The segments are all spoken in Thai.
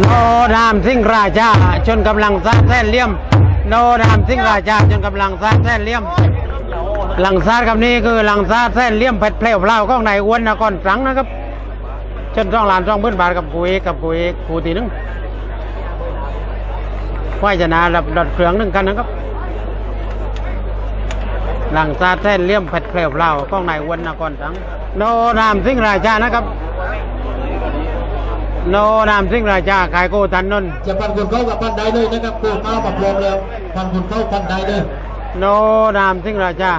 โนนามสิงห์ราชาจนกำลังสร้างแท่นเลี่ยม โนนามสิงห์ราชาจนกำลังสร้างแท่นเลี่ยม หลังซาดคำนี้คือหลังซาดแท่นเลี่ยมเพชรเพลวเล่าของนอ้วนนครตรังนะครับจนต้องลานต้องพื้นบาทกับกูเอกกับกูเอกกูตีหนึงควายชนะดับดัดเครื่องหนึ่งกันนะครับ หลังซาดแท่นเลี่ยมเพชรเพลวเล่าของนอ้วนนครตรัง โนนามสิงห์ราชานะครับ โนนามสิงราชาขายโกตันนนท์จะปันคนเข้ากับปันใดเลยนะครับโกเข้ามาพร้อมแล้วปันคนเข้าปันใดเลยโนนามสิงราชา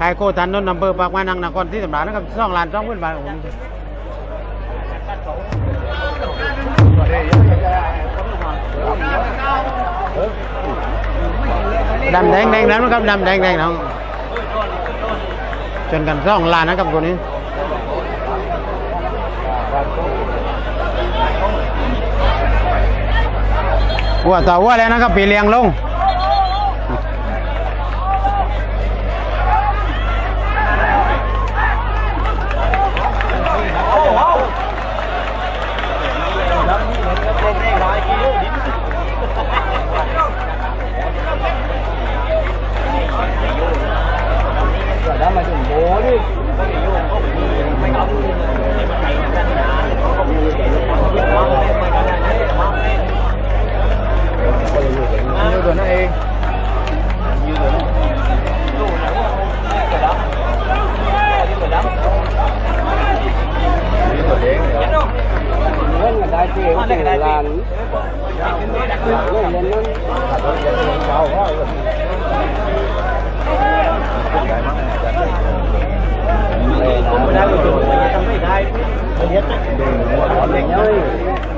ขายโกตันนนท์อำเภอปากมานังนครที่สำราญนะครับสองล้านสองหมื่นบาทของผมดำแดงแดงนั้นนะครับดำแดงแดงน้องจนกันสองล้านนะครับคนนี้ วัวต่อวัวแล้วนะครับปีเลี้ยงลง ตัวนั่นเองยืนตัวนั่นผมไม่ได้ไปดูไม่ทำไม่ได้เด็กเด็กเด็ก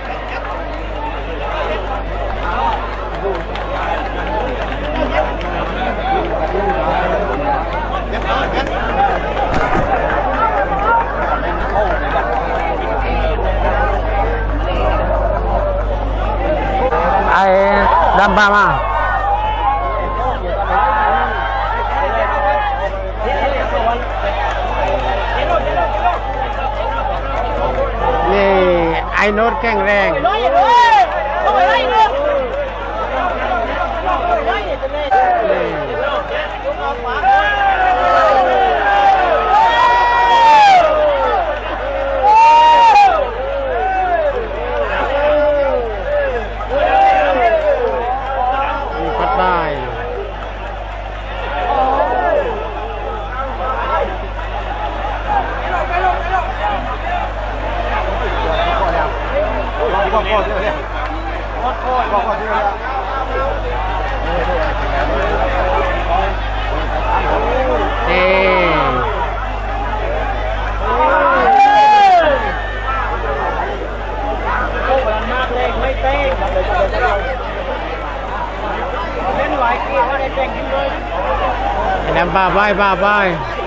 ไอ้ดำปา ไอ้ดำ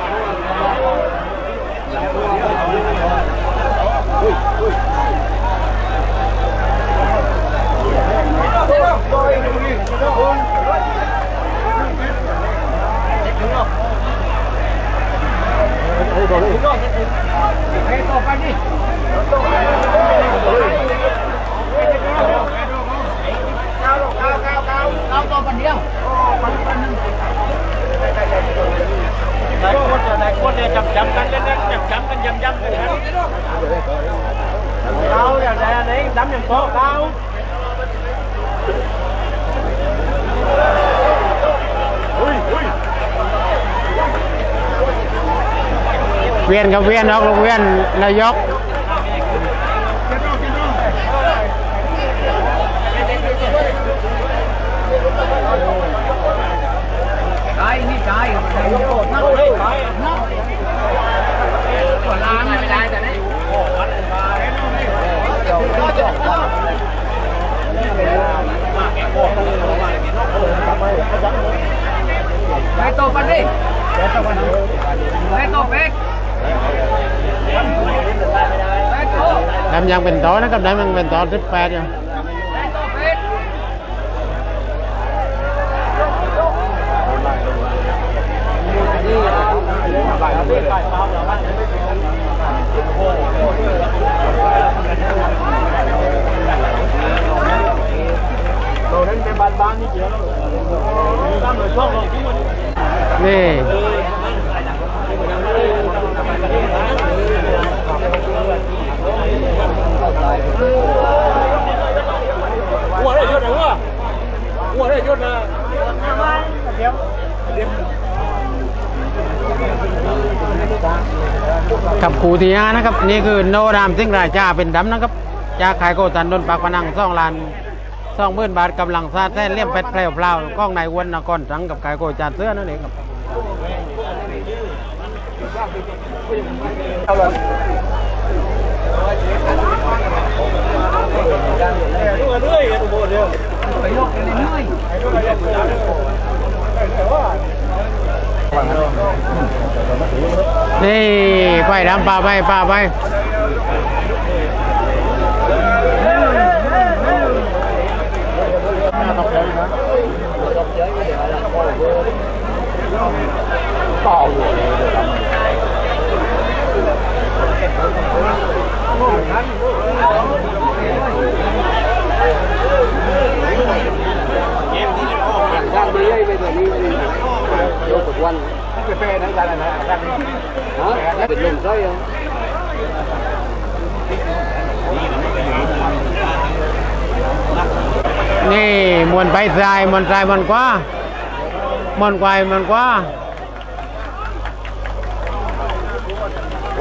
บ้าบายบ้าเวียนกับเวียนออกลงเวียนนายก Đâm giang bình tối nó cầm đâm mình bình tối tiếp pha cho Hãy subscribe cho kênh Ghiền Mì Gõ Để không bỏ lỡ những video hấp dẫn นี่ หัวได้ยศเหรอหัวได้ยศนะกับคูทีห้านะครับนี่คือโนรามซิงราชาเป็นดำนะครับจากขายโกตันดนปากพนังซ่องลานซ่องเบิ้นบาทกำลังซาแท้เลี่ยมเป็ดแพรวพลาวกล้องในวนนครสังกับขายโกจานเสื้อนั่นเองครับ นี่ไปน้ำปลาไปปลาไป นี่มวนไปทรายมวนทรายมวนกว่ามวนควายมวนกว่า น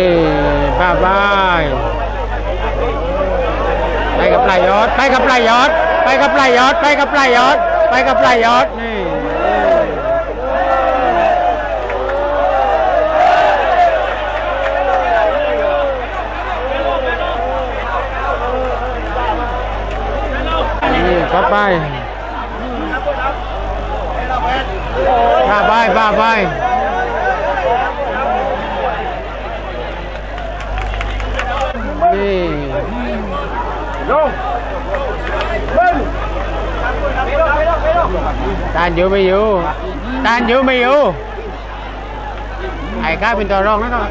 ี่บ้าบายไปกับปลายยอด ไปกับปลายยอด ไปกับปลายยอด ไปกับปลายยอด ไปกับปลายยอด นี่ ไปป้าไปป้าไปนี่ตานอยู่ไม่อยู่ตานอยู่ไม่อยู่ไอ้ข้าเป็นตัวรองนะเนาะ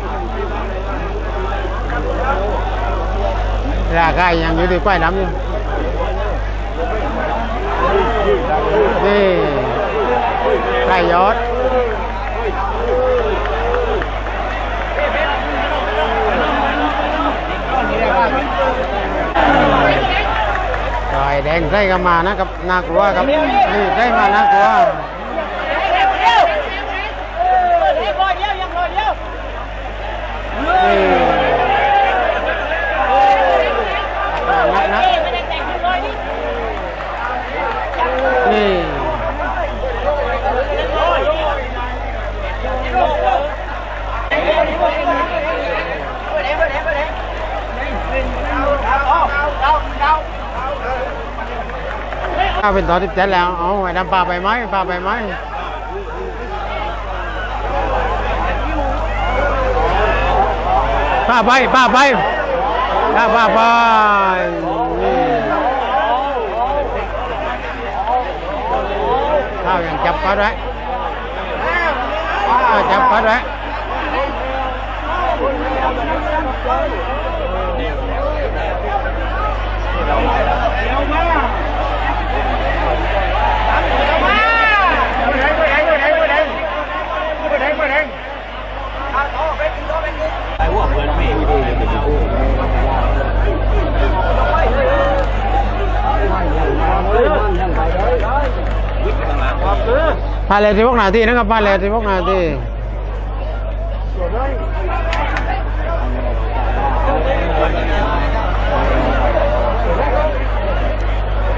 ราคายังอยู่ที่ควายดำอยู่ นี่ไก่ยอดไก่แดงใส่กันมานะครับน่ากลัวครับนี่ใส่มาน่ากลัวนี่นักนักนี่ ข้าเป็นตอนที่เจ็ดแล้ว เอาไอ้ดำปลาไปไหมปลาไปไหมป้าไปป้าไปป้าป้าไปข้าวยังจับก็ได้ข้วจับก็ได้พานเลยทีพวกนาทีนะครับผ่านเลยทีพวกนาที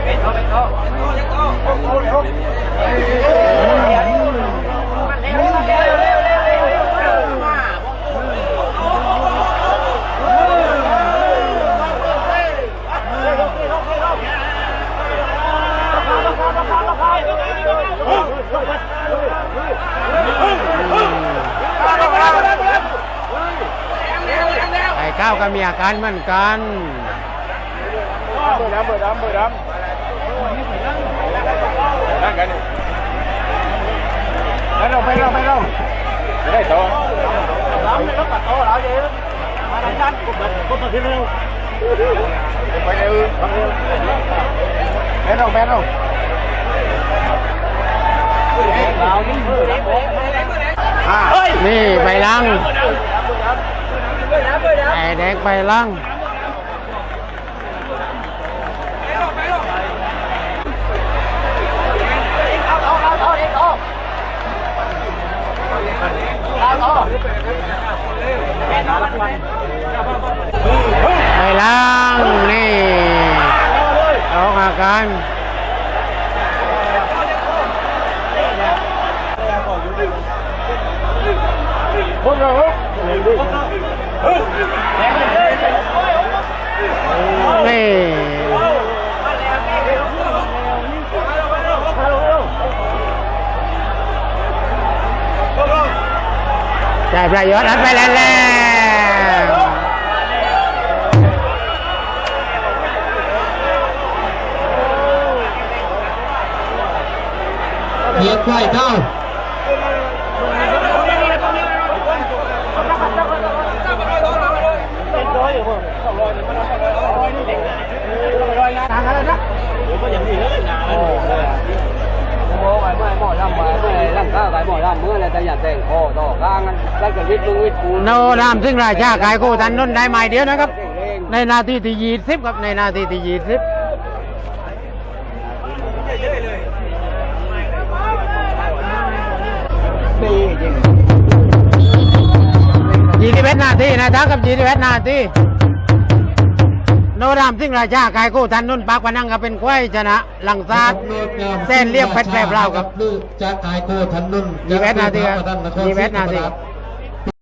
เป็นโตเป็นโตเป็นโตเป็นโต ไอ้ก้าวก็มีอาการเหมือนกันเบอร์ดำเบอร์ดำเบอร์ดำนั่งกันไปเราไปเราไปเราได้ตัวดำเลยรถตัดตัวเราเยอะมาทางด้านกดกดตัวที่เร็ว ไปเร็วไปเร็วแม่เราแม่เราเรานี่เบอร์ดำเฮ้ยนี่ไปลังไอ้แดงไปลัง ได้ประโยชน์อันไปแล้วแล้วเหยียบไหวเท่า วิทย์มึงวิทย์กูโนรามซึ่งราชากายกู้ทันนุ่นได้ไม้เดียวนะครับ ในนาทีที่ยี่สิบครับในนาทีที่ยี่สิบยี่สิบเอ็ดนาทีนะครับกับยี่สิบเอ็ดนาทีโนรามซึ่งราชากายกู้ทันนุ่นปากวานังก็เป็นควายชนะหลังซาดเส้นเรียบเพชรแปรเปล่าครับลือจากกายโกทันนุ่นยี่สิบเอ็ดนาทีครับจากยี่สิบเอ็ดนาทีศรีธรรมร